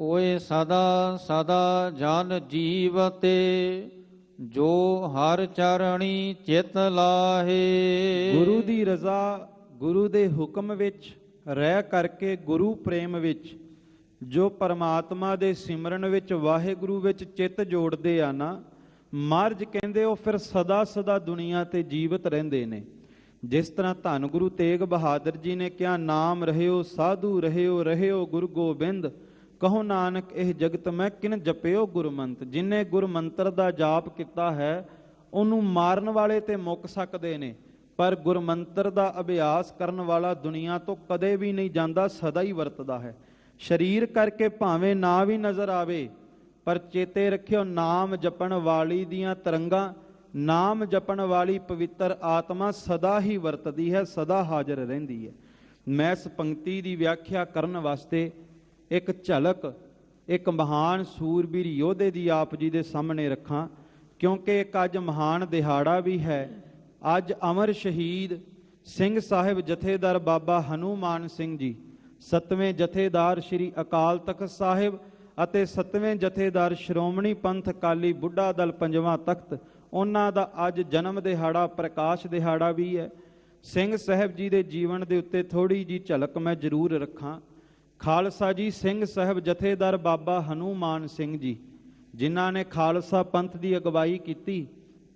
ਓਏ ਸਦਾ ਸਦਾ ਜਨ ਜੀਵਤੇ ਜੋ ਹਰ ਚਰਣੀ ਚਿਤ ਲਾਹੇ। ਗੁਰੂ ਦੀ ਰਜ਼ਾ ਗੁਰੂ ਦੇ ਹੁਕਮ ਵਿੱਚ, ਰਹਿ ਕਰਕੇ ਗੁਰੂ ਪ੍ਰੇਮ ਵਿੱਚ, ਜੋ ਪਰਮਾਤਮਾ ਦੇ ਸਿਮਰਨ ਵਿੱਚ ਵਾਹਿਗੁਰੂ ਵਿੱਚ ਚਿੱਤ ਜੋੜਦੇ ਆ ਨਾ ਮਹਾਰਜ ਕਹਿੰਦੇ ਉਹ ਫਿਰ ਸਦਾ ਸਦਾ ਦੁਨੀਆ ਤੇ ਜੀਵਤ ਰਹਿੰਦੇ ਨੇ। ਜਿਸ ਤਰ੍ਹਾਂ ਧੰਨ ਗੁਰੂ ਤੇਗ ਬਹਾਦਰ ਜੀ ਨੇ ਕਿਹਾ, ਨਾਮ ਰਹਿਓ, ਸਾਧੂ ਰਹਿਓ ਰਹਿਓ ਗੁਰੂ ਗੋਬਿੰਦ ਕਹੋ ਨਾਨਕ, ਇਹ ਜਗਤ ਮੈਂ ਕਿਨ ਜਪਿਓ ਗੁਰਮੰਤ? ਜਿਨੇ ਗੁਰਮੰਤਰ ਦਾ ਜਾਪ ਕੀਤਾ ਹੈ, ਉਹਨੂੰ ਮਾਰਨ ਵਾਲੇ ਤੇ ਮੁੱਕ ਸਕਦੇ ਨੇ। ਪਰ ਗੁਰਮੰਤਰ ਦਾ ਅਭਿਆਸ ਕਰਨ ਵਾਲਾ ਦੁਨੀਆ ਤੋਂ ਕਦੇ ਵੀ ਨਹੀਂ ਜਾਂਦਾ, ਸਦਾ ਹੀ ਵਰਤਦਾ ਹੈ। ਸਰੀਰ ਕਰਕੇ ਭਾਵੇਂ ਨਾ ਵੀ ਨਜ਼ਰ ਆਵੇ, ਪਰ ਚੇਤੇ ਰੱਖਿਓ, ਨਾਮ ਜਪਣ ਵਾਲੀ ਦੀਆਂ ਤਰੰਗਾਂ, ਨਾਮ ਜਪਣ ਵਾਲੀ ਪਵਿੱਤਰ ਆਤਮਾ ਸਦਾ ਹੀ ਵਰਤਦੀ ਹੈ, ਸਦਾ ਹਾਜ਼ਰ ਰਹਿੰਦੀ ਹੈ। ਮੈਂ ਇਸ ਪੰਕਤੀ ਦੀ ਵਿਆਖਿਆ ਕਰਨ ਵਾਸਤੇ ਇੱਕ ਝਲਕ, ਇੱਕ ਮਹਾਨ ਸੂਰਬੀਰ ਯੋਧੇ ਦੀ ਆਪ ਜੀ ਦੇ ਸਾਹਮਣੇ ਰੱਖਾਂ, ਕਿਉਂਕਿ ਇੱਕ ਅੱਜ ਮਹਾਨ ਦਿਹਾੜਾ ਵੀ ਹੈ। ਅੱਜ ਅਮਰ ਸ਼ਹੀਦ ਸਿੰਘ ਸਾਹਿਬ ਜਥੇਦਾਰ ਬਾਬਾ ਹਨੂਮਾਨ ਸਿੰਘ ਜੀ, ਸਤਵੇਂ ਜਥੇਦਾਰ ਸ੍ਰੀ ਅਕਾਲ ਤਖਤ ਸਾਹਿਬ ਅਤੇ ਸਤਵੇਂ ਜਥੇਦਾਰ ਸ਼੍ਰੋਮਣੀ ਪੰਥ ਅਕਾਲੀ ਬੁੱਢਾ ਦਲ ਪੰਜਵਾਂ ਤਖਤ, ਉਹਨਾਂ ਦਾ ਅੱਜ ਜਨਮ ਦਿਹਾੜਾ, ਪ੍ਰਕਾਸ਼ ਦਿਹਾੜਾ ਵੀ ਹੈ। ਸਿੰਘ ਸਾਹਿਬ ਜੀ ਦੇ ਜੀਵਨ ਦੇ ਉੱਤੇ ਥੋੜੀ ਜੀ ਝਲਕ ਮੈਂ ਜ਼ਰੂਰ ਰੱਖਾਂ। ਖਾਲਸਾ ਜੀ ਸਿੰਘ ਸਾਹਿਬ ਜਥੇਦਾਰ ਬਾਬਾ ਹਨੂਮਾਨ ਸਿੰਘ ਜੀ, ਜਿਨ੍ਹਾਂ ਨੇ ਖਾਲਸਾ ਪੰਥ ਦੀ ਅਗਵਾਈ ਕੀਤੀ,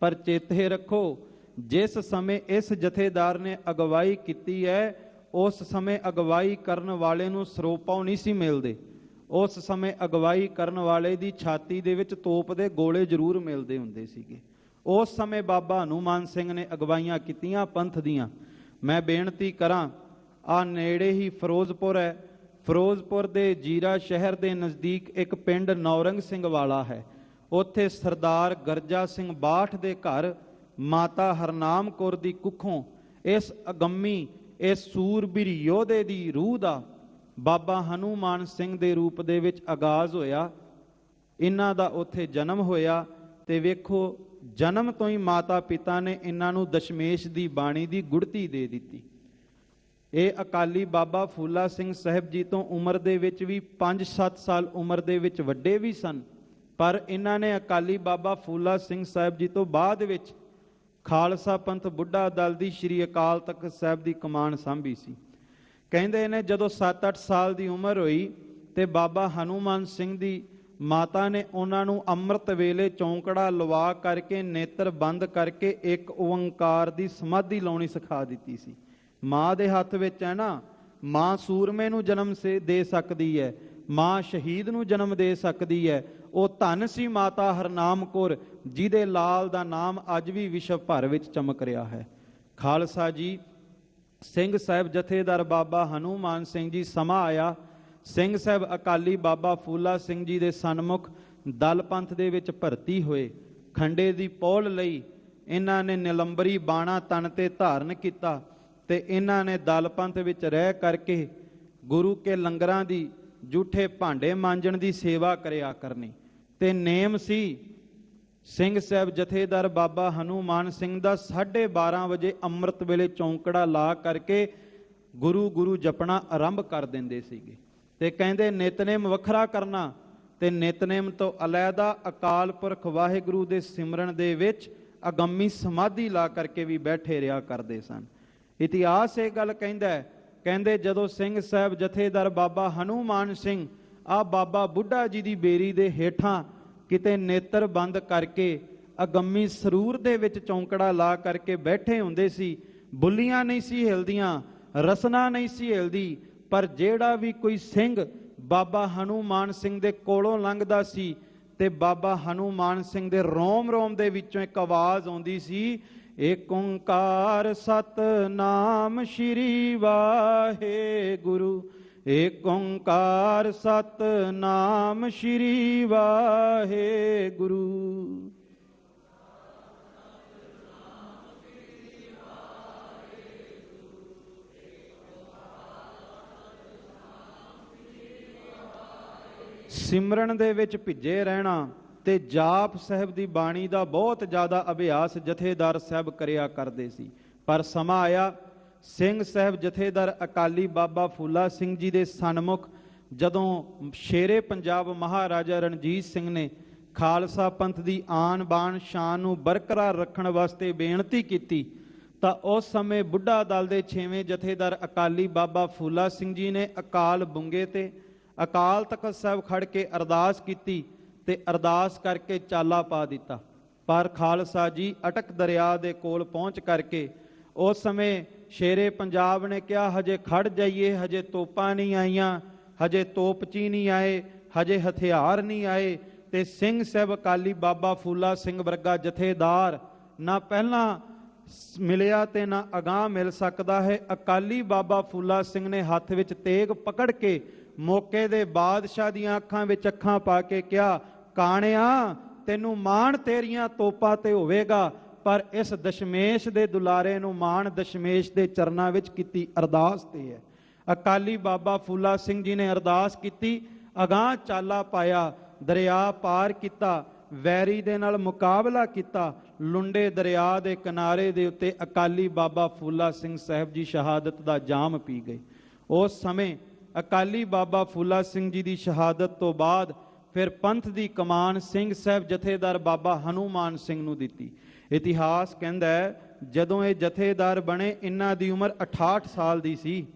ਪਰ ਚੇਤੇ ਰੱਖੋ, ਜਿਸ ਸਮੇਂ ਇਸ ਜਥੇਦਾਰ ਨੇ ਅਗਵਾਈ ਕੀਤੀ ਹੈ, ਉਸ ਸਮੇਂ ਅਗਵਾਈ ਕਰਨ ਵਾਲੇ ਨੂੰ ਸਰੋਪਾਉ ਨਹੀਂ ਸੀ ਮਿਲਦੇ। ਉਸ ਸਮੇਂ ਅਗਵਾਈ ਕਰਨ ਵਾਲੇ ਦੀ ਛਾਤੀ ਦੇ ਵਿੱਚ ਤੋਪ ਦੇ ਗੋਲੇ ਜ਼ਰੂਰ ਮਿਲਦੇ ਹੁੰਦੇ ਸੀਗੇ। ਉਸ ਸਮੇਂ ਬਾਬਾ ਹਨੂਮਾਨ ਸਿੰਘ ਨੇ ਅਗਵਾਈਆਂ ਕੀਤੀਆਂ ਪੰਥ ਦੀਆਂ। ਮੈਂ ਬੇਨਤੀ ਕਰਾਂ, ਆ ਨੇੜੇ ਹੀ ਫਿਰੋਜ਼ਪੁਰ ਹੈ ਫਿਰੋਜ਼ਪੁਰ ਦੇ ਜੀਰਾ ਸ਼ਹਿਰ ਦੇ ਨਜ਼ਦੀਕ ਇੱਕ ਪਿੰਡ ਨੌਰੰਗ ਸਿੰਘ ਵਾਲਾ ਹੈ। ਉੱਥੇ ਸਰਦਾਰ ਗਰਜਾ ਸਿੰਘ ਬਾਠ ਦੇ ਘਰ ਮਾਤਾ ਹਰਨਾਮ ਕੌਰ ਦੀ ਕੁੱਖੋਂ ਇਸ ਅਗੰਮੀ, ਇਸ ਸੂਰਬੀਰ ਯੋਧੇ ਦੀ ਰੂਹ ਦਾ ਬਾਬਾ ਹਨੂਮਾਨ ਸਿੰਘ ਦੇ ਰੂਪ ਦੇ ਵਿੱਚ ਆਗਾਜ਼ ਹੋਇਆ। ਇਹਨਾਂ ਦਾ ਉੱਥੇ ਜਨਮ ਹੋਇਆ ਤੇ ਵੇਖੋ, ਜਨਮ ਤੋਂ ਹੀ ਮਾਤਾ ਪਿਤਾ ਨੇ ਇਹਨਾਂ ਨੂੰ ਦਸ਼ਮੇਸ਼ ਦੀ ਬਾਣੀ ਦੀ ਗੁੜਤੀ ਦੇ ਦਿੱਤੀ। ਇਹ ਅਕਾਲੀ ਬਾਬਾ ਫੂਲਾ ਸਿੰਘ ਸਾਹਿਬ ਜੀ ਤੋਂ ਉਮਰ ਦੇ ਵਿੱਚ ਵੀ 5-7 ਸਾਲ ਉਮਰ ਦੇ ਵਿੱਚ ਵੱਡੇ ਵੀ ਸਨ। ਪਰ ਇਹਨਾਂ ਨੇ ਅਕਾਲੀ ਬਾਬਾ ਫੂਲਾ ਸਿੰਘ ਸਾਹਿਬ ਜੀ ਤੋਂ ਬਾਅਦ ਵਿੱਚ ਖਾਲਸਾ ਪੰਥ ਬੁੱਢਾ ਦਲ ਦੀ ਸ਼੍ਰੀ ਅਕਾਲ ਤਖਤ ਸਾਹਿਬ ਦੀ ਕਮਾਨ ਸੰਭੀ ਸੀ। ਕਹਿੰਦੇ ਨੇ ਜਦੋਂ 7-8 ਸਾਲ ਦੀ ਉਮਰ ਹੋਈ ਤੇ ਬਾਬਾ ਹਨੂਮਾਨ ਸਿੰਘ ਦੀ ਮਾਤਾ ਨੇ ਉਹਨਾਂ ਨੂੰ ਅੰਮ੍ਰਿਤ ਵੇਲੇ ਚੌਂਕੜਾ ਲਵਾ ਕਰਕੇ ਨੇਤਰ ਬੰਦ ਕਰਕੇ ਇੱਕ ਓੰਕਾਰ ਦੀ ਸਮਾਧੀ ਲਾਉਣੀ ਸਿਖਾ ਦਿੱਤੀ ਸੀ। ਮਾਂ ਦੇ ਹੱਥ ਵਿੱਚ ਹੈ ਨਾ, ਮਾਂ ਸੂਰਮੇ ਨੂੰ ਜਨਮ ਸੇ ਦੇ ਸਕਦੀ ਹੈ, ਮਾਂ ਸ਼ਹੀਦ ਨੂੰ ਜਨਮ ਦੇ ਸਕਦੀ ਹੈ, ਉਹ ਧੰਨ ਸੀ ਮਾਤਾ ਹਰਨਾਮ ਕੌਰ ਜਿਹਦੇ ਲਾਲ ਦਾ ਨਾਮ ਅੱਜ ਵੀ ਵਿਸ਼ਵ ਭਰ ਵਿੱਚ ਚਮਕ ਰਿਹਾ ਹੈ। ਖਾਲਸਾ ਜੀ, ਸਿੰਘ ਸਾਹਿਬ ਜਥੇਦਾਰ ਬਾਬਾ ਹਨੂਮਾਨ ਸਿੰਘ ਜੀ ਸਮਾਂ ਆਇਆ। ਸਿੰਘ ਸਾਹਿਬ ਅਕਾਲੀ ਬਾਬਾ ਫੂਲਾ ਸਿੰਘ ਜੀ ਦੇ ਸਨਮੁਖ ਦਲ ਪੰਥ ਦੇ ਵਿੱਚ ਭਰਤੀ ਹੋਏ। ਖੰਡੇ ਦੀ ਪੌਲ ਲਈ ਇਹਨਾਂ ਨੇ ਨਿਲੰਬਰੀ ਬਾਣਾ ਤਨ ਤੇ ਧਾਰਨ ਕੀਤਾ। ਤੇ ਇਹਨਾਂ ਨੇ ਦਲ ਪੰਥ ਵਿੱਚ ਰਹਿ ਕਰਕੇ ਗੁਰੂ ਕੇ ਲੰਗਰਾਂ ਦੀ ਝੂਠੇ ਭਾਂਡੇ ਮਾਂਜਣ ਦੀ ਸੇਵਾ ਕਰਿਆ ਕਰਨੀ। ਤੇ ਨੇਮ ਸੀ ਸਿੰਘ ਸਾਹਿਬ ਜਥੇਦਾਰ ਬਾਬਾ ਹਨੂਮਾਨ ਸਿੰਘ ਦਾ 12:30 ਵਜੇ ਅੰਮ੍ਰਿਤ ਵੇਲੇ ਚੌਂਕੜਾ ਲਾ ਕਰਕੇ ਗੁਰੂ ਗੁਰੂ ਜਪਣਾ ਆਰੰਭ ਕਰ ਦਿੰਦੇ ਸੀਗੇ। ਤੇ ਕਹਿੰਦੇ, ਨਿਤਨੇਮ ਵੱਖਰਾ ਕਰਨਾ। ਤੇ ਨਿਤਨੇਮ ਤੋਂ ਅਲੈਦਾ ਅਕਾਲ ਪੁਰਖ ਵਾਹਿਗੁਰੂ ਦੇ ਸਿਮਰਨ ਦੇ ਵਿੱਚ ਅਗੰਮੀ ਸਮਾਧੀ ਲਾ ਕਰਕੇ ਵੀ ਬੈਠੇ ਰਿਹਾ ਕਰਦੇ ਸਨ। ਇਤਿਹਾਸ ਇਹ ਗੱਲ ਕਹਿੰਦਾ ਕਹਿੰਦੇ ਜਦੋਂ ਸਿੰਘ ਸਾਹਿਬ ਜਥੇਦਾਰ ਬਾਬਾ ਹਨੂਮਾਨ ਸਿੰਘ, ਆ ਬਾਬਾ ਬੁੱਢਾ ਜੀ ਦੀ ਬੇਰੀ ਦੇ ਹੇਠਾਂ ਕਿਤੇ ਨੇਤਰ ਬੰਦ ਕਰਕੇ, ਅਗੰਮੀ ਸਰੂਰ ਦੇ ਵਿੱਚ ਚੌਂਕੜਾ ਲਾ ਕਰਕੇ ਬੈਠੇ ਹੁੰਦੇ ਸੀ, ਬੁੱਲੀਆਂ ਨਹੀਂ ਸੀ ਹਿਲਦੀਆਂ, ਰਸਨਾ ਨਹੀਂ ਸੀ ਹਿਲਦੀ, ਪਰ ਜਿਹੜਾ ਵੀ ਕੋਈ ਸਿੰਘ ਬਾਬਾ ਹਨੂਮਾਨ ਸਿੰਘ ਦੇ ਕੋਲੋਂ ਲੰਘਦਾ ਸੀ ਤੇ ਬਾਬਾ ਹਨੂਮਾਨ ਸਿੰਘ ਦੇ ਰੋਮ ਰੋਮ ਦੇ ਵਿੱਚੋਂ ਇੱਕ ਆਵਾਜ਼ ਆਉਂਦੀ ਸੀ ਏਕ ਓੰਕਾਰ ਸਤਨਾਮ ਸ਼੍ਰੀ ਵਾਹਿਗੁਰੂ। ਏਕ ਓੰਕਾਰ ਸਤਨਾਮ ਸ਼੍ਰੀ ਵਾਹਿਗੁਰੂ। ਸਿਮਰਨ ਦੇ ਵਿੱਚ ਭਿੱਜੇ ਰਹਿਣਾ ਤੇ ਜਾਪ ਸਾਹਿਬ ਦੀ ਬਾਣੀ ਦਾ ਬਹੁਤ ਜ਼ਿਆਦਾ ਅਭਿਆਸ ਜਥੇਦਾਰ ਸਾਹਿਬ ਕਰਿਆ ਕਰਦੇ ਸੀ। ਪਰ ਸਮਾਂ ਆਇਆ, ਸਿੰਘ ਸਾਹਿਬ ਜਥੇਦਾਰ ਅਕਾਲੀ ਬਾਬਾ ਫੂਲਾ ਸਿੰਘ ਜੀ ਦੇ ਸਨਮੁਖ ਜਦੋਂ ਸ਼ੇਰੇ ਪੰਜਾਬ ਮਹਾਰਾਜਾ ਰਣਜੀਤ ਸਿੰਘ ਨੇ ਖਾਲਸਾ ਪੰਥ ਦੀ ਆਨ ਬਾਨ ਸ਼ਾਨ ਨੂੰ ਬਰਕਰਾਰ ਰੱਖਣ ਵਾਸਤੇ ਬੇਨਤੀ ਕੀਤੀ, ਤਾਂ ਉਸ ਸਮੇਂ ਬੁੱਢਾ ਦਲ ਦੇ 6ਵੇਂ ਜਥੇਦਾਰ ਅਕਾਲੀ ਬਾਬਾ ਫੂਲਾ ਸਿੰਘ ਜੀ ਨੇ ਅਕਾਲ ਬੁੰਗੇ ਤੇ ਅਕਾਲ ਤਖਤ ਸਾਹਿਬ ਖੜ ਕੇ ਅਰਦਾਸ ਕੀਤੀ ਤੇ ਅਰਦਾਸ ਕਰਕੇ ਚਾਲਾ ਪਾ ਦਿੱਤਾ। ਪਰ ਖਾਲਸਾ ਜੀ ਅਟਕ ਦਰਿਆ ਦੇ ਕੋਲ ਪਹੁੰਚ ਕਰਕੇ ਉਸ ਸਮੇਂ ਸ਼ੇਰੇ ਪੰਜਾਬ ਨੇ ਕਿਹਾ, ਹਜੇ ਖੜ ਜਾਈਏ, ਹਜੇ ਤੋਪਾਂ ਨਹੀਂ ਆਈਆਂ, ਹਜੇ ਤੋਪਚੀ ਨਹੀਂ ਆਏ, ਹਜੇ ਹਥਿਆਰ ਨਹੀਂ ਆਏ ਤੇ ਸਿੰਘ ਸਾਹਿਬ ਅਕਾਲੀ ਬਾਬਾ ਫੂਲਾ ਸਿੰਘ ਵਰਗਾ ਜਥੇਦਾਰ ਨਾ ਪਹਿਲਾਂ ਮਿਲਿਆ ਤੇ ਨਾ ਅਗਾਹ ਮਿਲ ਸਕਦਾ ਹੈ। ਅਕਾਲੀ ਬਾਬਾ ਫੂਲਾ ਸਿੰਘ ਨੇ ਹੱਥ ਵਿੱਚ ਤੇਗ ਪਕੜ ਕੇ ਮੌਕੇ ਦੇ ਬਾਦਸ਼ਾਹ ਦੀਆਂ ਅੱਖਾਂ ਵਿੱਚ ਅੱਖਾਂ ਪਾ ਕੇ ਕਿਹਾ ਕਾਣਿਆ, ਤੈਨੂੰ ਮਾਣ ਤੇਰੀਆਂ ਤੋਪਾਂ ਤੇ ਹੋਵੇਗਾ, ਪਰ ਇਸ ਦਸ਼ਮੇਸ਼ ਦੇ ਦੁਲਾਰੇ ਨੂੰ ਮਾਣ ਦਸ਼ਮੇਸ਼ ਦੇ ਚਰਨਾਂ ਵਿੱਚ ਕੀਤੀ ਅਰਦਾਸ ਤੇ ਹੈ। ਅਕਾਲੀ ਬਾਬਾ ਫੂਲਾ ਸਿੰਘ ਜੀ ਨੇ ਅਰਦਾਸ ਕੀਤੀ, ਅਗਾਹ ਚਾਲਾ ਪਾਇਆ, ਦਰਿਆ ਪਾਰ ਕੀਤਾ, ਵੈਰੀ ਦੇ ਨਾਲ ਮੁਕਾਬਲਾ ਕੀਤਾ, ਲੁੰਡੇ ਦਰਿਆ ਦੇ ਕਿਨਾਰੇ ਦੇ ਉੱਤੇ ਅਕਾਲੀ ਬਾਬਾ ਫੂਲਾ ਸਿੰਘ ਸਾਹਿਬ ਜੀ ਸ਼ਹਾਦਤ ਦਾ ਜਾਮ ਪੀ ਗਏ। ਉਸ ਸਮੇਂ ਅਕਾਲੀ ਬਾਬਾ ਫੂਲਾ ਸਿੰਘ ਜੀ ਦੀ ਸ਼ਹਾਦਤ ਤੋਂ ਬਾਅਦ ਫਿਰ ਪੰਥ ਦੀ ਕਮਾਨ ਸਿੰਘ ਸਾਹਿਬ ਜਥੇਦਾਰ ਬਾਬਾ ਹਨੂਮਾਨ ਸਿੰਘ ਨੂੰ ਦਿੱਤੀ। ਇਤਿਹਾਸ ਕਹਿੰਦਾ ਹੈ, ਜਦੋਂ ਇਹ ਜਥੇਦਾਰ ਬਣੇ, ਇਹਨਾਂ ਦੀ ਉਮਰ 68 ਸਾਲ ਦੀ ਸੀ।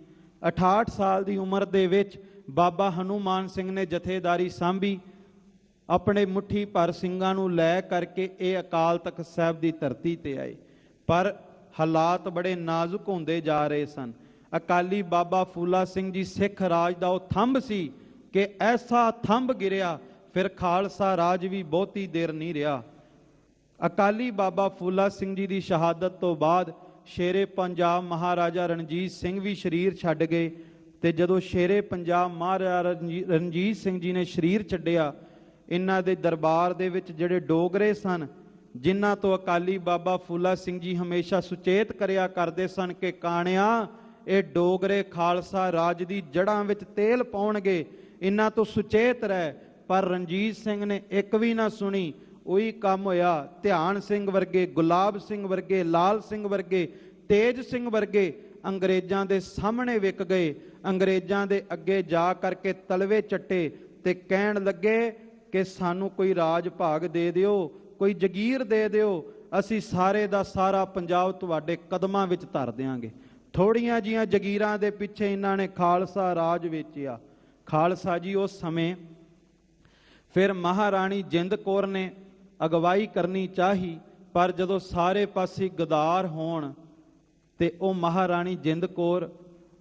68 ਸਾਲ ਦੀ ਉਮਰ ਦੇ ਵਿੱਚ ਬਾਬਾ ਹਨੂਮਾਨ ਸਿੰਘ ਨੇ ਜਥੇਦਾਰੀ ਸਾਂਭੀ। ਆਪਣੇ ਮੁਠੀ ਭਰ ਸਿੰਘਾਂ ਨੂੰ ਲੈ ਕਰਕੇ ਇਹ ਅਕਾਲ ਤਖਤ ਸਾਹਿਬ ਦੀ ਧਰਤੀ ਤੇ ਆਏ। ਪਰ ਹਾਲਾਤ ਬੜੇ ਨਾਜ਼ੁਕ ਹੁੰਦੇ ਜਾ ਰਹੇ ਸਨ। ਅਕਾਲੀ ਬਾਬਾ ਫੂਲਾ ਸਿੰਘ ਜੀ ਸਿੱਖ ਰਾਜ ਦਾ ਉਹ ਥੰਬ ਸੀ। ਕਿ ਐਸਾ ਥੰਬ ਗਿਰਿਆ, ਫਿਰ ਖਾਲਸਾ ਰਾਜ ਵੀ ਬਹੁਤੀ ਦੇਰ ਨਹੀਂ ਰਿਹਾ। ਅਕਾਲੀ ਬਾਬਾ ਫੂਲਾ ਸਿੰਘ ਜੀ ਦੀ ਸ਼ਹਾਦਤ ਤੋਂ ਬਾਅਦ ਸ਼ੇਰੇ ਪੰਜਾਬ ਮਹਾਰਾਜਾ ਰਣਜੀਤ ਸਿੰਘ ਵੀ ਸ਼ਰੀਰ ਛੱਡ ਗਏ ਤੇ ਜਦੋਂ ਸ਼ੇਰੇ ਪੰਜਾਬ ਮਹਾਰਾਜਾ ਰਣਜੀ- ਰਣਜੀਤ ਸਿੰਘ ਜੀ ਨੇ ਸ਼ਰੀਰ ਛੱਡਿਆ, ਇਹਨਾਂ ਦੇ ਦਰਬਾਰ ਦੇ ਵਿੱਚ ਜਿਹੜੇ ਡੋਗਰੇ ਸਨ, ਜਿਨ੍ਹਾਂ ਤੋਂ ਅਕਾਲੀ ਬਾਬਾ ਫੂਲਾ ਸਿੰਘ ਜੀ ਹਮੇਸ਼ਾ ਸੁਚੇਤ ਕਰਿਆ ਕਰਦੇ ਸਨ ਕਿ ਕਾਣਿਆ, ਇਹ ਡੋਗਰੇ ਖਾਲਸਾ ਰਾਜ ਦੀ ਜੜ੍ਹਾਂ ਵਿੱਚ ਤੇਲ ਪਾਉਣਗੇ ਇਹਨਾਂ ਤੋਂ ਸੁਚੇਤ ਰਹਿ। ਪਰ ਰਣਜੀਤ ਸਿੰਘ ਨੇ ਇੱਕ ਵੀ ਨਾ ਸੁਣੀ। ਉਹੀ ਕੰਮ ਹੋਇਆ। ਧਿਆਨ ਸਿੰਘ ਵਰਗੇ, ਗੁਲਾਬ ਸਿੰਘ ਵਰਗੇ, ਲਾਲ ਸਿੰਘ ਵਰਗੇ, ਤੇਜ ਸਿੰਘ ਵਰਗੇ ਅੰਗਰੇਜ਼ਾਂ ਦੇ ਸਾਹਮਣੇ ਵਿਕ ਗਏ। ਅੰਗਰੇਜ਼ਾਂ ਦੇ ਅੱਗੇ ਜਾ ਕਰਕੇ ਤਲਵੇ ਚੱਟੇ ਤੇ ਕਹਿਣ ਲੱਗੇ ਕਿ ਸਾਨੂੰ ਕੋਈ ਰਾਜ ਭਾਗ ਦੇ ਦਿਓ, ਕੋਈ ਜਗੀਰ ਦੇ ਦਿਓ। ਅਸੀਂ ਸਾਰੇ ਦਾ ਸਾਰਾ ਪੰਜਾਬ ਤੁਹਾਡੇ ਕਦਮਾਂ ਵਿੱਚ ਧਰ ਦਿਆਂਗੇ। ਥੋੜੀਆਂ ਜੀਆਂ ਜਗੀਰਾਂ ਦੇ ਪਿੱਛੇ ਇਹਨਾਂ ਨੇ ਖਾਲਸਾ ਰਾਜ ਵੇਚਿਆ। ਖਾਲਸਾ ਜੀ ਉਸ ਸਮੇਂ ਫਿਰ ਮਹਾਰਾਣੀ ਜਿੰਦ ਕੌਰ ਨੇ ਅਗਵਾਈ ਕਰਨੀ ਚਾਹੀ, ਪਰ ਜਦੋਂ ਸਾਰੇ ਪਾਸੇ ਗਦਾਰ ਹੋਣ ਤੇ ਉਹ ਮਹਾਰਾਣੀ ਜਿੰਦ ਕੌਰ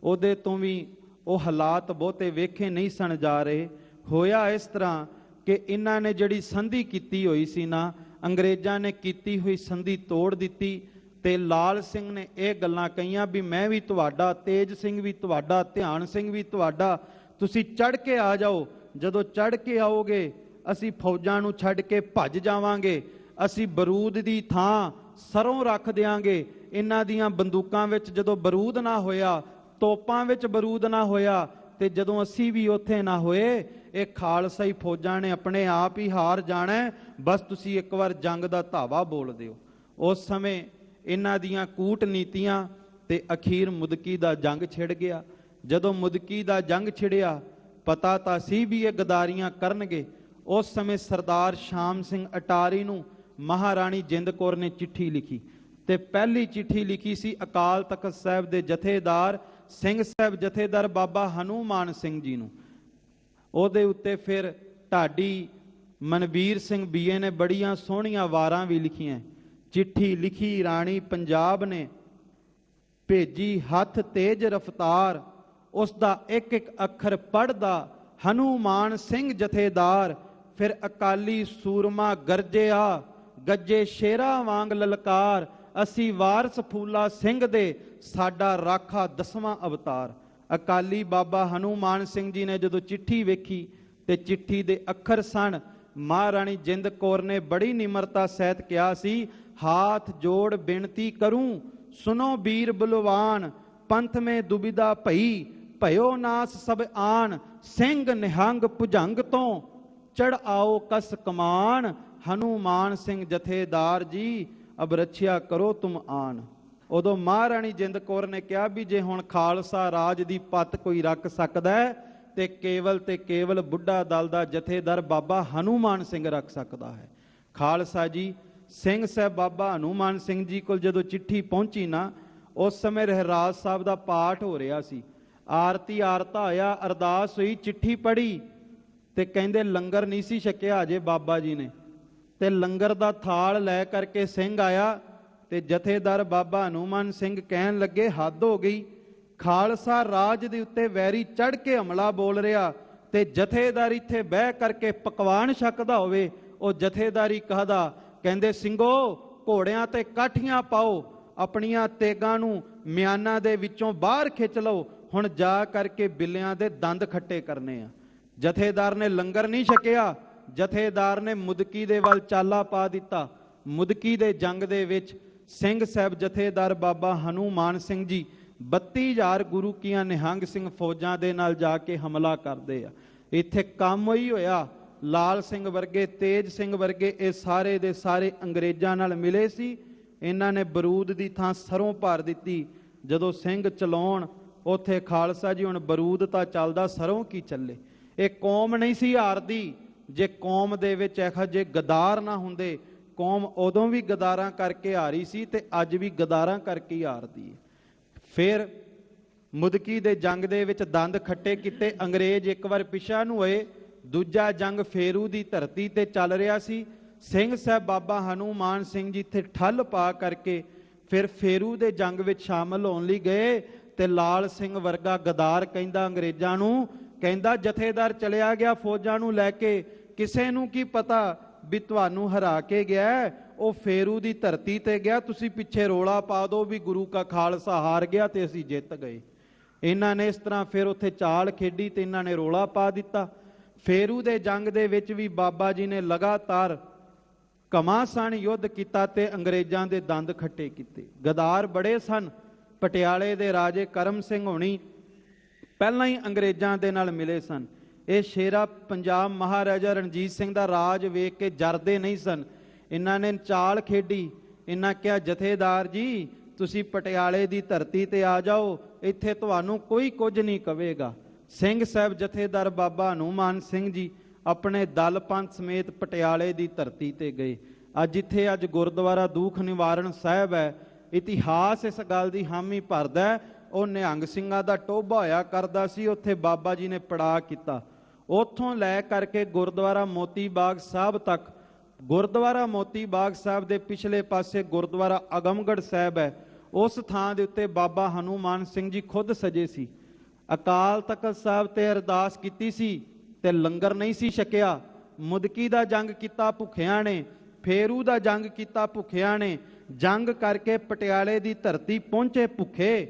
ਉਹਦੇ ਤੋਂ ਵੀ ਉਹ ਹਾਲਾਤ ਬਹੁਤੇ ਵੇਖੇ ਨਹੀਂ ਸਣ ਜਾ ਰਹੇ, ਹੋਇਆ ਇਸ ਤਰ੍ਹਾਂ ਕਿ ਇਹਨਾਂ ਨੇ ਜਿਹੜੀ ਸੰਧੀ ਕੀਤੀ ਹੋਈ ਸੀ ਨਾ, ਅੰਗਰੇਜ਼ਾਂ ਨੇ ਕੀਤੀ ਹੋਈ ਸੰਧੀ ਤੋੜ ਦਿੱਤੀ ਤੇ ਲਾਲ ਸਿੰਘ ਨੇ ਇਹ ਗੱਲਾਂ ਕਹੀਆਂ ਵੀ ਮੈਂ ਵੀ ਤੁਹਾਡਾ, ਤੇਜ ਸਿੰਘ ਵੀ ਤੁਹਾਡਾ, ਧਿਆਨ ਸਿੰਘ ਵੀ ਤੁਹਾਡਾ ਤੁਸੀਂ ਚੜ ਕੇ ਆ ਜਾਓ। ਜਦੋਂ ਚੜ ਕੇ ਆਓਗੇ, ਅਸੀਂ ਫੌਜਾਂ ਨੂੰ ਛੱਡ ਕੇ ਭੱਜ ਜਾਵਾਂਗੇ। ਅਸੀਂ ਬਰੂਦ ਦੀ ਥਾਂ ਸਰੋਂ ਰੱਖ ਦਿਆਂਗੇ। ਇਹਨਾਂ ਦੀਆਂ ਬੰਦੂਕਾਂ ਵਿੱਚ ਜਦੋਂ ਬਰੂਦ ਨਾ ਹੋਇਆ, ਤੋਪਾਂ ਵਿੱਚ ਬਰੂਦ ਨਾ ਹੋਇਆ, ਤੇ ਜਦੋਂ ਅਸੀਂ ਵੀ ਉੱਥੇ ਨਾ ਹੋਏ, ਇਹ ਖਾਲਸਾਈ ਫੌਜਾਂ ਨੇ ਆਪਣੇ ਆਪ ਹੀ ਹਾਰ ਜਾਣਾ। ਬਸ ਤੁਸੀਂ ਇੱਕ ਵਾਰ ਜੰਗ ਦਾ ਧਾਵਾ ਬੋਲ ਦਿਓ। ਉਸ ਸਮੇਂ ਇਹਨਾਂ ਦੀਆਂ ਕੂਟਨੀਤੀਆਂ ਤੇ ਅਖੀਰ ਮੁਦਕੀ ਦਾ ਜੰਗ ਛਿੜ ਗਿਆ। ਜਦੋਂ ਮੁਦਕੀ ਦਾ ਜੰਗ ਛਿੜਿਆ, ਪਤਾ ਤਾਂ ਸੀ ਵੀ ਇਹ ਗਦਾਰੀਆਂ ਕਰਨਗੇ। ਉਸ ਸਮੇਂ ਸਰਦਾਰ ਸ਼ਾਮ ਸਿੰਘ ਅਟਾਰੀ ਨੂੰ ਮਹਾਰਾਣੀ ਜਿੰਦ ਕੌਰ ਨੇ ਚਿੱਠੀ ਲਿਖੀ ਤੇ ਪਹਿਲੀ ਚਿੱਠੀ ਲਿਖੀ ਸੀ ਅਕਾਲ ਤਖਤ ਸਾਹਿਬ ਦੇ ਜਥੇਦਾਰ ਸਿੰਘ ਸਾਹਿਬ ਜਥੇਦਾਰ ਬਾਬਾ ਹਨੂਮਾਨ ਸਿੰਘ ਜੀ ਨੂੰ। ਉਹਦੇ ਉੱਤੇ ਫਿਰ ਢਾਡੀ ਮਨਵੀਰ ਸਿੰਘ ਬੀਏ ਨੇ ਬੜੀਆਂ ਸੋਹਣੀਆਂ ਵਾਰਾਂ ਵੀ ਲਿਖੀਆਂ। ਚਿੱਠੀ ਲਿਖੀ ਰਾਣੀ ਪੰਜਾਬ ਨੇ ਭੇਜੀ ਹੱਥ ਤੇਜ ਰਫਤਾਰ ਉਸ ਦਾ ਇੱਕ ਇੱਕ ਅੱਖਰ ਪੜਦਾ ਹਨੂਮਾਨ ਸਿੰਘ ਜਥੇਦਾਰ, ਫਿਰ ਅਕਾਲੀ ਸੂਰਮਾ ਗਰਜਿਆ, ਗੱਜੇ ਸ਼ੇਰਾ ਵਾਂਗ ਲਲਕਾਰ, ਅਸੀਂ ਵਾਰਸ ਫੂਲਾ ਸਿੰਘ ਦੇ, ਸਾਡਾ ਰਾਖਾ ਦਸਵਾਂ ਅਵਤਾਰ। ਅਕਾਲੀ ਬਾਬਾ ਹਨੂਮਾਨ ਸਿੰਘ ਜੀ ਨੇ ਜਦੋਂ ਚਿੱਠੀ ਵੇਖੀ, ਤੇ ਚਿੱਠੀ ਦੇ ਅੱਖਰ ਸਨ, ਮਹਾਰਾਣੀ ਜਿੰਦ ਕੌਰ ਨੇ ਬੜੀ ਨਿਮਰਤਾ ਸਹਿਤ ਕਿਹਾ ਸੀ, ਹਾਥ ਜੋੜ ਬੇਨਤੀ ਕਰੂੰ ਸੁਨੋ ਵੀਰ ਬਲਵਾਨ, ਪੰਥ ਮੇ ਦੁਬਿਦਾ ਭਈ ਭਇਓ ਨਾਸ ਸਭ ਆਣ, ਸਿੰਘ ਨਿਹੰਗ ਭੁਜੰਗ ਤੋਂ, ਚੜ ਆਓ ਕਸ ਕਮਾਨ, ਹਨੂਮਾਨ ਸਿੰਘ ਜਥੇਦਾਰ ਜੀ ਅਬ ਰੱਛਿਆ ਕਰੋ ਤੁਮ ਆਣ। ਉਦੋਂ ਮਹਾਰਾਣੀ ਜਿੰਦ ਕੌਰ ਨੇ ਕਿਹਾ ਵੀ ਜੇ ਹੁਣ ਖਾਲਸਾ ਰਾਜ ਦੀ ਪੱਤ ਕੋਈ ਰੱਖ ਸਕਦਾ ਹੈ, ਤੇ ਕੇਵਲ ਤੇ ਕੇਵਲ ਬੁੱਢਾ ਦਲ ਦਾ ਜਥੇਦਾਰ ਬਾਬਾ ਹਨੂਮਾਨ ਸਿੰਘ ਰੱਖ ਸਕਦਾ ਹੈ। ਖਾਲਸਾ ਜੀ, ਸਿੰਘ ਸਾਹਿਬ ਬਾਬਾ ਹਨੂਮਾਨ ਸਿੰਘ ਜੀ ਕੋਲ ਜਦੋਂ ਚਿੱਠੀ ਪਹੁੰਚੀ ਨਾ, ਉਸ ਸਮੇਂ ਰਹਿਰਾਜ ਸਾਹਿਬ ਦਾ ਪਾਠ ਹੋ ਰਿਹਾ ਸੀ। ਆਰਤੀ ਆਰਤਾ ਆਇਆ, ਅਰਦਾਸ ਹੋਈ, ਚਿੱਠੀ ਪੜੀ ਤੇ ਕਹਿੰਦੇ ਲੰਗਰ ਨਹੀਂ ਸੀ ਛਕਿਆ, ਅਜੇ ਬਾਬਾ ਜੀ ਨੇ। ਤੇ ਲੰਗਰ ਦਾ ਥਾਲ ਲੈ ਕਰਕੇ ਸਿੰਘ ਆਇਆ ਤੇ ਜਥੇਦਾਰ ਬਾਬਾ ਹਨੂਮਾਨ ਸਿੰਘ ਕਹਿਣ ਲੱਗੇ, ਹੱਦ ਹੋ ਗਈ। ਖਾਲਸਾ ਰਾਜ ਦੇ ਉੱਤੇ ਵੈਰੀ ਚੜ ਕੇ ਹਮਲਾ ਬੋਲ ਰਿਹਾ ਤੇ ਜਥੇਦਾਰ ਇੱਥੇ ਬਹਿ ਕਰਕੇ ਪਕਵਾਨ ਛਕਦਾ ਹੋਵੇ, ਉਹ ਜਥੇਦਾਰੀ ਕਹਦਾ, ਕਹਿੰਦੇ, ਸਿੰਘੋ, ਘੋੜਿਆਂ ਤੇ ਕਾਠੀਆਂ ਪਾਓ, ਆਪਣੀਆਂ ਤੇਗਾਂ ਨੂੰ ਮਿਆਨਾਂ ਦੇ ਵਿੱਚੋਂ ਬਾਹਰ ਖਿੱਚ ਲਓ ਹੁਣ ਜਾ ਕਰਕੇ ਬਿੱਲਿਆਂ ਦੇ ਦੰਦ ਖੱਟੇ ਕਰਨੇ ਆ। ਜਥੇਦਾਰ ਨੇ ਲੰਗਰ ਨਹੀਂ ਛਕਿਆ। ਜਥੇਦਾਰ ਨੇ ਮੁਦਕੀ ਦੇ ਵੱਲ ਚਾਲਾ ਪਾ ਦਿੱਤਾ। ਮੁਦਕੀ ਦੇ ਜੰਗ ਦੇ ਵਿੱਚ ਸਿੰਘ ਸਾਹਿਬ ਜਥੇਦਾਰ ਬਾਬਾ ਹਨੂਮਾਨ ਸਿੰਘ ਜੀ 32000 ਗੁਰੂ ਕੀਆਂ ਨਿਹੰਗ ਸਿੰਘ ਫੌਜਾਂ ਦੇ ਨਾਲ ਜਾ ਕੇ ਹਮਲਾ ਕਰਦੇ ਆ। ਇੱਥੇ ਕੰਮ ਹੀ ਹੋਇਆ। ਲਾਲ ਸਿੰਘ ਵਰਗੇ, ਤੇਜ ਸਿੰਘ ਵਰਗੇ ਇਹ ਸਾਰੇ ਦੇ ਸਾਰੇ ਅੰਗਰੇਜ਼ਾਂ ਨਾਲ ਮਿਲੇ ਸੀ। ਇਹਨਾਂ ਨੇ ਬਰੂਦ ਦੀ ਥਾਂ ਸਰੋਂ ਭਰ ਦਿੱਤੀ। ਜਦੋਂ ਸਿੰਘ ਚਲਾਉਣ ਉੱਥੇ ਖਾਲਸਾ ਜੀ, ਹੁਣ ਬਰੂਦ ਤਾਂ ਚੱਲਦਾ, ਸਰੋਂ ਕੀ ਚੱਲੇ? ਇਹ ਕੌਮ ਨਹੀਂ ਸੀ ਹਾਰਦੀ। ਜੇ ਕੌਮ ਦੇ ਵਿੱਚ ਇਹੋ ਜਿਹੇ ਗਦਾਰ ਨਾ ਹੁੰਦੇ, ਕੌਮ ਉਦੋਂ ਵੀ ਗਦਾਰਾਂ ਕਰਕੇ ਹਾਰੀ ਸੀ ਤੇ ਅੱਜ ਵੀ ਗਦਾਰਾਂ ਕਰਕੇ ਹੀ ਹਾਰਦੀ ਹੈ। ਫਿਰ ਮੁਦਕੀ ਦੇ ਜੰਗ ਦੇ ਵਿੱਚ ਦੰਦ ਖੱਟੇ ਕੀਤੇ, ਅੰਗਰੇਜ਼ ਇੱਕ ਵਾਰ ਪਿਛਾ ਨੂੰ ਹੋਏ, ਦੂਜਾ ਜੰਗ ਫੇਰੂ ਦੀ ਧਰਤੀ ਤੇ ਚੱਲ ਰਿਹਾ ਸੀ। ਸਿੰਘ ਸਾਹਿਬ ਬਾਬਾ ਹਨੂਮਾਨ ਸਿੰਘ ਜੀ ਇੱਥੇ ਠੱਲ ਪਾ ਕਰਕੇ ਫਿਰ ਫੇਰੂ ਦੇ ਜੰਗ ਵਿੱਚ ਸ਼ਾਮਲ ਹੋਣ ਲਈ ਗਏ। ਤੇ ਲਾਲ ਸਿੰਘ ਵਰਗਾ ਗਦਾਰ ਕਹਿੰਦਾ ਅੰਗਰੇਜ਼ਾਂ ਨੂੰ, ਕਹਿੰਦਾ ਜਥੇਦਾਰ ਚਲਿਆ ਗਿਆ ਫੌਜਾਂ ਨੂੰ ਲੈ ਕੇ, ਕਿਸੇ ਨੂੰ ਕੀ ਪਤਾ ਵੀ ਤੁਹਾਨੂੰ ਹਰਾ ਕੇ ਗਿਆ ਉਹ ਫੇਰੂ ਦੀ ਧਰਤੀ ਤੇ ਗਿਆ, ਤੁਸੀਂ ਪਿੱਛੇ ਰੋਲਾ ਪਾ ਦਿਓ ਵੀ ਗੁਰੂ ਕਾ ਖਾਲਸਾ ਹਾਰ ਗਿਆ ਤੇ ਅਸੀਂ ਜਿੱਤ ਗਏ। ਇਹਨਾਂ ਨੇ ਇਸ ਤਰ੍ਹਾਂ ਫਿਰ ਉੱਥੇ ਚਾਲ ਖੇਡੀ ਤੇ ਇਹਨਾਂ ਨੇ ਰੋਲਾ ਪਾ ਦਿੱਤਾ। ਫੇਰੂ ਦੇ ਜੰਗ ਦੇ ਵਿੱਚ ਵੀ ਬਾਬਾ ਜੀ ਨੇ ਲਗਾਤਾਰ ਕਮਾਸਾਨ ਯੁੱਧ ਕੀਤਾ ਤੇ ਅੰਗਰੇਜ਼ਾਂ ਦੇ ਦੰਦ ਖੱਟੇ ਕੀਤੇ। ਗਦਾਰ ਬੜੇ ਸਨ ਪਟਿਆਲੇ ਦੇ ਰਾਜੇ ਕਰਮ ਸਿੰਘ ਹੋਣੀ ਪਹਿਲਾਂ ਹੀ ਅੰਗਰੇਜ਼ਾਂ ਦੇ ਨਾਲ ਮਿਲੇ ਸਨ। ਇਹ ਸ਼ੇਰਾ ਪੰਜਾਬ ਮਹਾਰਾਜਾ ਰਣਜੀਤ ਸਿੰਘ ਦਾ ਰਾਜ ਵੇਖ ਕੇ ਜਰਦੇ ਨਹੀਂ ਸਨ। ਇਹਨਾਂ ਨੇ ਚਾਲ ਖੇਡੀ। ਇਹਨਾਂ ਕਿਹਾ, ਜਥੇਦਾਰ ਜੀ, ਤੁਸੀਂ ਪਟਿਆਲੇ ਦੀ ਧਰਤੀ ਤੇ ਆ ਜਾਓ। ਇੱਥੇ ਤੁਹਾਨੂੰ ਕੋਈ ਕੁਝ ਨਹੀਂ ਕਵੇਗਾ। ਸਿੰਘ ਸਾਹਿਬ ਜਥੇਦਾਰ ਬਾਬਾ ਹਨੂਮਾਨ ਸਿੰਘ ਜੀ ਆਪਣੇ ਦਲ ਪੰਥ ਸਮੇਤ ਪਟਿਆਲੇ ਦੀ ਧਰਤੀ ਤੇ ਗਏ। ਅੱਜ ਇੱਥੇ ਅੱਜ ਗੁਰਦੁਆਰਾ ਦੂਖ ਨਿਵਾਰਨ ਸਾਹਿਬ ਹੈ। ਇਤਿਹਾਸ ਇਸ ਗੱਲ ਦੀ ਹਾਮੀ ਭਰਦਾ ਉਹ ਨਿਹੰਗ ਸਿੰਘਾਂ ਦਾ ਟੋਭਾ ਹੋਇਆ ਕਰਦਾ ਸੀ, ਉੱਥੇ ਬਾਬਾ ਜੀ ਨੇ ਪੜਾ ਕੀਤਾ। ਉੱਥੋਂ ਲੈ ਕਰਕੇ ਗੁਰਦੁਆਰਾ ਮੋਤੀ ਬਾਗ ਸਾਹਿਬ ਤੱਕ, ਗੁਰਦੁਆਰਾ ਮੋਤੀ ਬਾਗ ਸਾਹਿਬ ਦੇ ਪਿਛਲੇ ਪਾਸੇ ਗੁਰਦੁਆਰਾ ਅਗਮਗੜ ਸਾਹਿਬ ਹੈ, ਉਸ ਥਾਂ ਦੇ ਉੱਤੇ ਬਾਬਾ ਹਨੂਮਾਨ ਸਿੰਘ ਜੀ ਖੁਦ ਸਜੇ ਸੀ। ਅਕਾਲ ਤਖਤ ਸਾਹਿਬ ਤੇ ਅਰਦਾਸ ਕੀਤੀ ਸੀ ਤੇ ਲੰਗਰ ਨਹੀਂ ਸੀ ਛਕਿਆ। ਮੁਦਕੀ ਦਾ ਜੰਗ ਕੀਤਾ, ਭੁੱਖਿਆਂ ਨੇ, ਫੇਰੂ ਦਾ ਜੰਗ ਕੀਤਾ, ਭੁੱਖਿਆਂ ਨੇ ਜੰਗ ਕਰਕੇ ਪਟਿਆਲੇ ਦੀ ਧਰਤੀ ਪਹੁੰਚੇ ਭੁੱਖੇ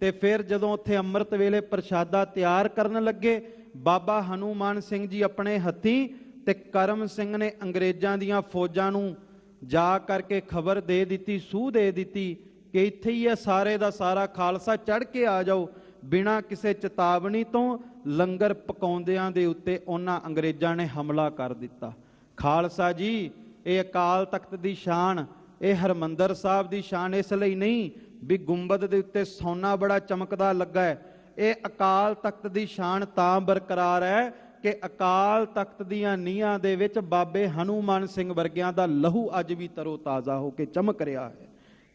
ਤੇ ਫਿਰ ਜਦੋਂ ਉੱਥੇ ਅੰਮ੍ਰਿਤ ਵੇਲੇ ਪ੍ਰਸ਼ਾਦਾ ਤਿਆਰ ਕਰਨ ਲੱਗੇ, ਬਾਬਾ ਹਨੂਮਾਨ ਸਿੰਘ ਜੀ ਆਪਣੇ ਹੱਥੀਂ ਤੇ ਕਰਮ ਸਿੰਘ ਨੇ ਅੰਗਰੇਜ਼ਾਂ ਦੀਆਂ ਫੌਜਾਂ ਨੂੰ ਜਾ ਕਰਕੇ ਖਬਰ ਦੇ ਦਿੱਤੀ, ਸੂਹ ਦੇ ਦਿੱਤੀ ਕਿ ਇੱਥੇ ਹੀ ਹੈ ਸਾਰੇ ਦਾ ਸਾਰਾ ਖਾਲਸਾ ਚੜ ਕੇ ਆ ਜਾਓ। ਬਿਨਾਂ ਕਿਸੇ ਚੇਤਾਵਨੀ ਤੋਂ ਲੰਗਰ ਪਕਾਉਂਦਿਆਂ ਦੇ ਉੱਤੇ ਉਹਨਾਂ ਅੰਗਰੇਜ਼ਾਂ ਨੇ ਹਮਲਾ ਕਰ ਦਿੱਤਾ। ਖਾਲਸਾ ਜੀ, ਇਹ ਅਕਾਲ ਤਖਤ ਦੀ ਸ਼ਾਨ ਇਹ ਹਰਮੰਦਰ ਸਾਹਿਬ ਦੀ ਸ਼ਾਨ ਇਸ ਲਈ ਨਹੀਂ ਵੀ ਗੁੰਬਦ ਦੇ ਉੱਤੇ ਸੋਨਾ ਬੜਾ ਚਮਕਦਾ ਲੱਗਾ ਹੈ। ਇਹ ਅਕਾਲ ਤਖਤ ਦੀ ਸ਼ਾਨ ਤਾਂ ਬਰਕਰਾਰ ਹੈ ਕਿ ਅਕਾਲ ਤਖਤ ਦੀਆਂ ਨੀਹਾਂ ਦੇ ਵਿੱਚ ਬਾਬੇ ਹਨੂਮਾਨ ਸਿੰਘ ਵਰਗਿਆਂ ਦਾ ਲਹੂ ਅੱਜ ਵੀ ਤਰੋ ਤਾਜ਼ਾ ਹੋ ਕੇ ਚਮਕ ਰਿਹਾ ਹੈ।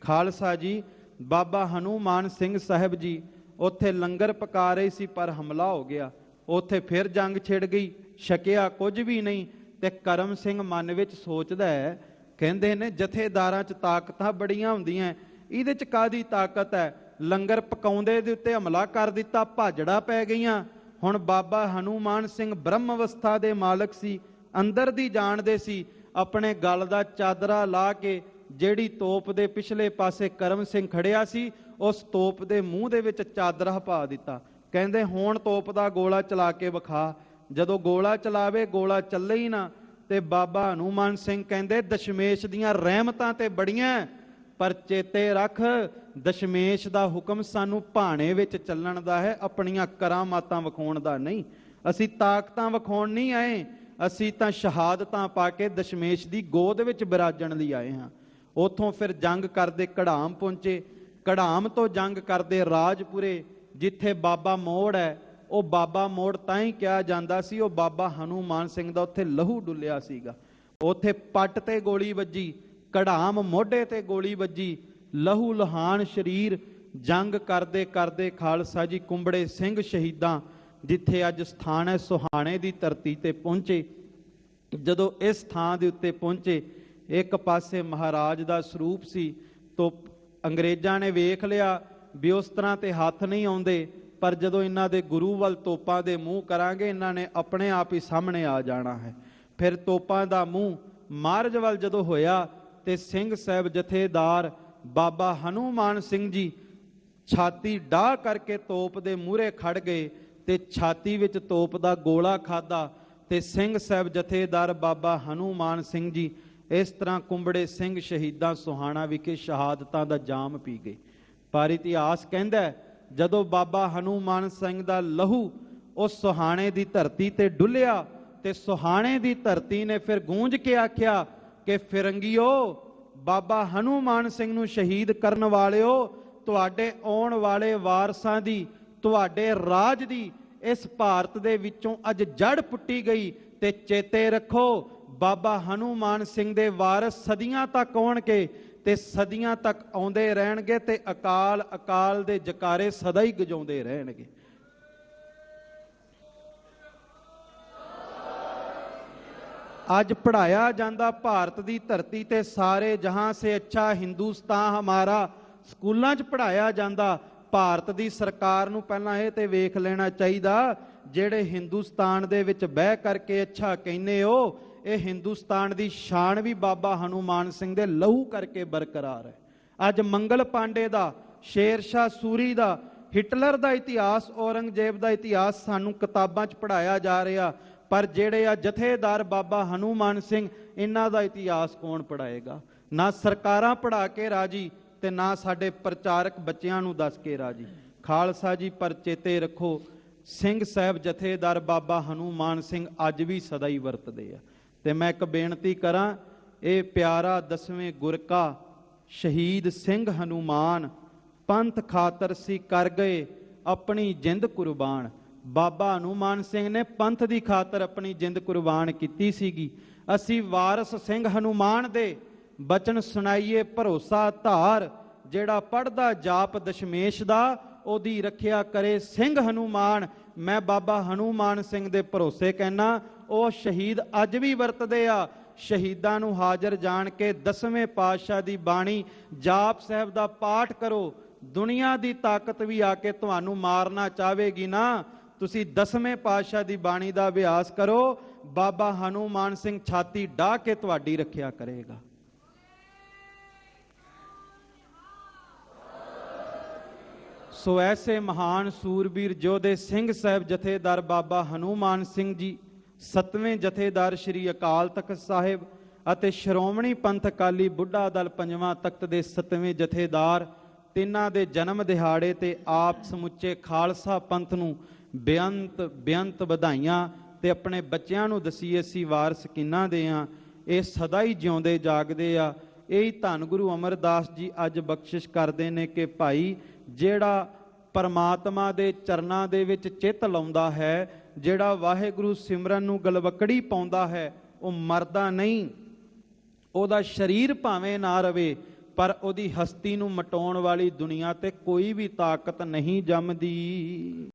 ਖਾਲਸਾ ਜੀ, ਬਾਬਾ ਹਨੂਮਾਨ ਸਿੰਘ ਸਾਹਿਬ ਜੀ, ਉੱਥੇ ਲੰਗਰ ਪਕਾ ਰਹੇ ਸੀ ਪਰ ਹਮਲਾ ਹੋ ਗਿਆ। ਉੱਥੇ ਫਿਰ ਜੰਗ ਛਿੜ ਗਈ। ਛਕਿਆ ਕੁਝ ਵੀ ਨਹੀਂ ਤੇ ਕਰਮ ਸਿੰਘ ਮਨ ਵਿੱਚ ਸੋਚਦਾ ਹੈ ਕਹਿੰਦੇ ਨੇ, ਜਥੇਦਾਰਾਂ 'ਚ ਤਾਕਤਾਂ ਬੜੀਆਂ ਹੁੰਦੀਆਂ ਇਹਦੇ 'ਚ ਕਾਦੀ ਤਾਕਤ ਹੈ ਲੰਗਰ ਪਕਾਉਂਦੇ ਦੇ ਉੱਤੇ ਹਮਲਾ ਕਰ ਦਿੱਤਾ, ਭਾਜੜਾ ਪੈ ਗਈਆਂ। ਹੁਣ ਬਾਬਾ ਹਨੂਮਾਨ ਸਿੰਘ ਬ੍ਰਹਮ ਅਵਸਥਾ ਦੇ ਮਾਲਕ ਸੀ, ਅੰਦਰ ਦੀ ਜਾਣਦੇ ਸੀ। ਆਪਣੇ ਗਲ ਦਾ ਚਾਦਰਾ ਲਾ ਕੇ ਜਿਹੜੀ ਤੋਪ ਦੇ ਪਿਛਲੇ ਪਾਸੇ ਕਰਮ ਸਿੰਘ ਖੜਿਆ ਸੀ, ਉਸ ਤੋਪ ਦੇ ਮੂੰਹ ਦੇ ਵਿੱਚ ਚਾਦਰਾ ਪਾ ਦਿੱਤਾ। ਕਹਿੰਦੇ, ਹੁਣ ਤੋਪ ਦਾ ਗੋਲਾ ਚਲਾ ਕੇ ਵਿਖਾ। ਜਦੋਂ ਗੋਲਾ ਚਲਾਵੇ, ਗੋਲਾ ਚੱਲੇ ਹੀ ਨਾ। ਤੇ ਬਾਬਾ ਹਨੂਮਾਨ ਸਿੰਘ ਕਹਿੰਦੇ, ਦਸ਼ਮੇਸ਼ ਦੀਆਂ ਰਹਿਮਤਾਂ ਤੇ ਬੜੀਆਂ ਪਰ ਚੇਤੇ ਰੱਖ, ਦਸ਼ਮੇਸ਼ ਦਾ ਹੁਕਮ ਸਾਨੂੰ ਭਾਣੇ ਵਿੱਚ ਚੱਲਣ ਦਾ ਹੈ, ਆਪਣੀਆਂ ਕਰਾਮਾਤਾਂ ਵਿਖਾਉਣ ਦਾ ਨਹੀਂ। ਅਸੀਂ ਤਾਕਤਾਂ ਵਿਖਾਉਣ ਨਹੀਂ ਆਏ, ਅਸੀਂ ਤਾਂ ਸ਼ਹਾਦਤਾਂ ਪਾ ਕੇ ਦਸ਼ਮੇਸ਼ ਦੀ ਗੋਦ ਵਿੱਚ ਬਿਰਾਜਣ ਲਈ ਆਏ ਹਾਂ। ਉਥੋਂ ਫਿਰ ਜੰਗ ਕਰਦੇ ਕੜਾਮ ਪਹੁੰਚੇ ਕੜਾਮ ਤੋਂ ਜੰਗ ਕਰਦੇ ਰਾਜਪੁਰੇ, ਜਿੱਥੇ ਬਾਬਾ ਮੋੜ ਹੈ ਉਹ ਬਾਬਾ ਮੋੜ ਤਾਂ ਹੀ ਕਿਹਾ ਜਾਂਦਾ ਸੀ, ਉਹ ਬਾਬਾ ਹਨੂਮਾਨ ਸਿੰਘ ਦਾ ਉੱਥੇ ਲਹੂ ਡੁੱਲਿਆ ਸੀਗਾ। ਉੱਥੇ ਪੱਟ ਤੇ ਗੋਲੀ ਵੱਜੀ, ਕਢਾਮ ਮੋਢੇ ਤੇ ਗੋਲੀ ਵੱਜੀ, ਲਹੂ ਲਹਾਨ ਸਰੀਰ, ਜੰਗ ਕਰਦੇ ਕਰਦੇ ਖਾਲਸਾ ਜੀ ਕੁੰਬੜੇ ਸਿੰਘ ਸ਼ਹੀਦਾਂ, ਜਿੱਥੇ ਅੱਜ ਸਥਾਨ ਹੈ ਸੁਹਾਣੇ ਦੀ ਧਰਤੀ ਤੇ ਪਹੁੰਚੇ। ਜਦੋਂ ਇਸ ਥਾਂ ਦੇ ਉੱਤੇ ਪਹੁੰਚੇ, ਇੱਕ ਪਾਸੇ ਮਹਾਰਾਜ ਦਾ ਸਰੂਪ ਸੀ, ਤੋ ਅੰਗਰੇਜ਼ਾਂ ਨੇ ਵੇਖ ਲਿਆ ਵੀ ਉਸ ਤਰ੍ਹਾਂ ਤੇ ਹੱਥ ਨਹੀਂ ਆਉਂਦੇ ਪਰ ਜਦੋਂ ਇਹਨਾਂ ਦੇ ਗੁਰੂ ਵੱਲ ਤੋਪਾਂ ਦੇ ਮੂੰਹ ਕਰਾਂਗੇ, ਇਹਨਾਂ ਨੇ ਆਪਣੇ ਆਪ ਹੀ ਸਾਹਮਣੇ ਆ ਜਾਣਾ ਹੈ। ਫਿਰ ਤੋਪਾਂ ਦਾ ਮੂੰਹ ਮਾਰਜ ਵੱਲ ਜਦੋਂ ਹੋਇਆ, ਤੇ ਸਿੰਘ ਸਾਹਿਬ ਜਥੇਦਾਰ ਬਾਬਾ ਹਨੂਮਾਨ ਸਿੰਘ ਜੀ ਛਾਤੀ ਡਾਹ ਕਰਕੇ ਤੋਪ ਦੇ ਮੂਹਰੇ ਖੜ ਗਏ ਤੇ ਛਾਤੀ ਵਿੱਚ ਤੋਪ ਦਾ ਗੋਲਾ ਖਾਦਾ ਤੇ ਸਿੰਘ ਸਾਹਿਬ ਜਥੇਦਾਰ ਬਾਬਾ ਹਨੂਮਾਨ ਸਿੰਘ ਜੀ ਇਸ ਤਰ੍ਹਾਂ ਕੁੰਬੜੇ ਸਿੰਘ ਸ਼ਹੀਦਾਂ ਸੁਹਾਣਾ ਵਿਖੇ ਸ਼ਹਾਦਤਾਂ ਦਾ ਜਾਮ ਪੀ ਗਏ। ਪਰ ਇਤਿਹਾਸ ਕਹਿੰਦਾ ਜਦੋਂ ਬਾਬਾ ਹਨੂਮਾਨ ਸਿੰਘ ਦਾ ਲਹੂ ਉਸ ਸੁਹਾਣੇ ਦੀ ਧਰਤੀ ਤੇ ਡੁੱਲਿਆ ਤੇ ਸੁਹਾਣੇ ਦੀ ਧਰਤੀ ਨੇ ਫਿਰ ਗੂੰਜ ਕੇ ਆਖਿਆ ਕਿ ਫਿਰੰਗੀਓ, ਬਾਬਾ ਹਨੂਮਾਨ ਸਿੰਘ ਨੂੰ ਸ਼ਹੀਦ ਕਰਨ ਵਾਲਿਓ, ਤੁਹਾਡੇ ਆਉਣ ਵਾਲੇ ਵਾਰਸਾਂ ਦੀ, ਤੁਹਾਡੇ ਰਾਜ ਦੀ, ਇਸ ਭਾਰਤ ਦੇ ਵਿੱਚੋਂ ਅੱਜ ਜੜ ਪੁੱਟੀ ਗਈ ਤੇ ਚੇਤੇ ਰੱਖੋ, ਬਾਬਾ ਹਨੂਮਾਨ ਸਿੰਘ ਦੇ ਵਾਰਸ ਸਦੀਆਂ ਤੱਕ ਆਉਣਗੇ। ਤੇ ਸਦੀਆਂ ਤੱਕ ਆਉਂਦੇ ਰਹਿਣਗੇ ਤੇ ਅਕਾਲ ਅਕਾਲ ਦੇ ਜਕਾਰੇ ਸਦਾ ਹੀ ਗਜਾਉਂਦੇ ਰਹਿਣਗੇ। ਅੱਜ ਪੜਾਇਆ ਜਾਂਦਾ ਭਾਰਤ ਦੀ ਧਰਤੀ ਤੇ ਸਾਰੇ ਜਹਾਂ ਸੇ ਅੱਛਾ ਹਿੰਦੁਸਤਾਨ ਹਮਾਰਾ, ਸਕੂਲਾਂ 'ਚ ਪੜਾਇਆ ਜਾਂਦਾ, ਭਾਰਤ ਦੀ ਸਰਕਾਰ ਨੂੰ ਪਹਿਲਾਂ ਇਹ ਤੇ ਵੇਖ ਲੈਣਾ ਚਾਹੀਦਾ, ਜਿਹੜੇ ਹਿੰਦੁਸਤਾਨ ਦੇ ਵਿੱਚ ਬਹਿ ਕਰਕੇ ਅੱਛਾ ਕਹਿੰਦੇ ਹੋ ਇਹ ਹਿੰਦੁਸਤਾਨ ਦੀ ਸ਼ਾਨ ਵੀ ਬਾਬਾ ਹਨੂਮਾਨ ਸਿੰਘ ਦੇ ਲਹੂ ਕਰਕੇ ਬਰਕਰਾਰ ਹੈ। ਅੱਜ ਮੰਗਲ ਪਾਂਡੇ ਦਾ ਸ਼ੇਰ ਸ਼ਾਹ ਸੂਰੀ ਦਾ, ਹਿਟਲਰ ਦਾ ਇਤਿਹਾਸ, ਔਰੰਗਜ਼ੇਬ ਦਾ ਇਤਿਹਾਸ ਸਾਨੂੰ ਕਿਤਾਬਾਂ 'ਚ ਪੜਾਇਆ ਜਾ ਰਿਹਾ, ਪਰ ਜਿਹੜੇ ਆ ਜਥੇਦਾਰ ਬਾਬਾ ਹਨੂਮਾਨ ਸਿੰਘ, ਇਹਨਾਂ ਦਾ ਇਤਿਹਾਸ ਕੌਣ ਪੜਾਏਗਾ ਨਾ ਸਰਕਾਰਾਂ ਪੜਾ ਕੇ ਰਾਜੀ ਤੇ ਨਾ ਸਾਡੇ ਪ੍ਰਚਾਰਕ ਬੱਚਿਆਂ ਨੂੰ ਦੱਸ ਕੇ ਰਾਜੀ। ਖਾਲਸਾ ਜੀ ਪਰ ਚੇਤੇ ਰੱਖੋ, ਸਿੰਘ ਸਾਹਿਬ ਜਥੇਦਾਰ ਬਾਬਾ ਹਨੂਮਾਨ ਸਿੰਘ ਅੱਜ ਵੀ ਸਦਾ ਹੀ ਵਰਤਦੇ ਆ। ਤੇ ਮੈਂ ਇੱਕ ਬੇਨਤੀ ਕਰਾਂ, ਇਹ ਪਿਆਰਾ ਦਸਵੇਂ ਗੁਰਕਾ ਸ਼ਹੀਦ ਸਿੰਘ ਹਨੂਮਾਨ, ਪੰਥ ਖਾਤਰ ਸੀ ਕਰ ਗਏ ਆਪਣੀ ਜਿੰਦ ਕੁਰਬਾਨ। ਬਾਬਾ ਹਨੂਮਾਨ ਸਿੰਘ ਨੇ ਪੰਥ ਦੀ ਖਾਤਰ ਆਪਣੀ ਜਿੰਦ ਕੁਰਬਾਨ ਕੀਤੀ ਸੀਗੀ। ਅਸੀਂ ਵਾਰਿਸ ਸਿੰਘ ਹਨੂਮਾਨ ਦੇ ਬਚਨ ਸੁਣਾਈਏ, ਭਰੋਸਾ ਧਾਰ, ਜਿਹੜਾ ਪੜਦਾ ਜਾਪ ਦਸ਼ਮੇਸ਼ ਦਾ, ਉਹਦੀ ਰੱਖਿਆ ਕਰੇ ਸਿੰਘ ਹਨੂਮਾਨ। ਮੈਂ ਬਾਬਾ ਹਨੂਮਾਨ ਸਿੰਘ ਦੇ ਭਰੋਸੇ ਕਹਿਣਾ ਉਹ ਸ਼ਹੀਦ ਅੱਜ ਵੀ ਵਰਤਦੇ ਆ। ਸ਼ਹੀਦਾਂ ਨੂੰ ਹਾਜ਼ਰ ਜਾਣ ਕੇ ਦਸਵੇਂ ਪਾਤਸ਼ਾਹ ਦੀ ਬਾਣੀ, ਜਾਪ ਸਾਹਿਬ ਦਾ ਪਾਠ ਕਰੋ। ਦੁਨੀਆ ਦੀ ਤਾਕਤ ਵੀ ਆ ਕੇ ਤੁਹਾਨੂੰ ਮਾਰਨਾ ਚਾਹਵੇਗੀ ਨਾ। ਤੁਸੀਂ ਦਸਵੇਂ ਪਾਤਸ਼ਾਹ ਦੀ ਬਾਣੀ ਦਾ ਅਭਿਆਸ ਕਰੋ। ਬਾਬਾ ਹਨੂਮਾਨ ਸਿੰਘ ਛਾਤੀ ਢਾ ਕੇ ਤੁਹਾਡੀ ਰੱਖਿਆ ਕਰੇਗਾ। ਸੋ ਐਸੇ ਮਹਾਨ ਸੂਰਬੀਰ ਜੋਧੇ ਸਿੰਘ ਸਾਹਿਬ ਜਥੇਦਾਰ ਬਾਬਾ ਹਨੂਮਾਨ ਸਿੰਘ ਜੀ ਸਤਵੇਂ ਜਥੇਦਾਰ ਸ੍ਰੀ ਅਕਾਲ ਤਖਤ ਸਾਹਿਬ ਅਤੇ ਸ਼੍ਰੋਮਣੀ ਪੰਥ ਅਕਾਲੀ ਬੁੱਢਾ ਦਲ ਪੰਜਵਾਂ ਤਖਤ ਦੇ ਸਤਵੇਂ ਜਥੇਦਾਰ, ਤਿੰਨਾਂ ਦੇ ਜਨਮ ਦਿਹਾੜੇ ਤੇ ਆਪ ਸਮੁੱਚੇ ਖਾਲਸਾ ਪੰਥ ਨੂੰ ਬੇਅੰਤ ਬੇਅੰਤ ਵਧਾਈਆਂ ਤੇ ਆਪਣੇ ਬੱਚਿਆਂ ਨੂੰ ਦਸੀਏ ਅਸੀਂ ਵਾਰਸ ਕਿੰਨਾ ਦੇ ਆ, ਇਹ ਸਦਾ ਹੀ ਜਿਉਂਦੇ ਜਾਗਦੇ ਆ। ਇਹ ਹੀ ਧੰਨ ਗੁਰੂ ਅਮਰਦਾਸ ਜੀ ਅੱਜ ਬਖਸ਼ਿਸ਼ ਕਰਦੇ ਨੇ ਕਿ ਭਾਈ ਜਿਹੜਾ ਪਰਮਾਤਮਾ ਦੇ ਚਰਨਾਂ ਦੇ ਵਿੱਚ ਚਿੱਤ ਲਾਉਂਦਾ ਹੈ ਜਿਹੜਾ ਵਾਹਿਗੁਰੂ ਸਿਮਰਨ ਨੂੰ ਗਲਵਕੜੀ ਪਾਉਂਦਾ ਹੈ, ਉਹ ਮਰਦਾ ਨਹੀਂ। ਉਹਦਾ ਸਰੀਰ ਭਾਵੇਂ ਨਾ ਰਵੇ, ਪਰ ਉਹਦੀ ਹਸਤੀ ਨੂੰ ਮਟਾਉਣ ਵਾਲੀ ਦੁਨੀਆ ਤੇ ਕੋਈ ਵੀ ਤਾਕਤ ਨਹੀਂ ਜੰਮਦੀ।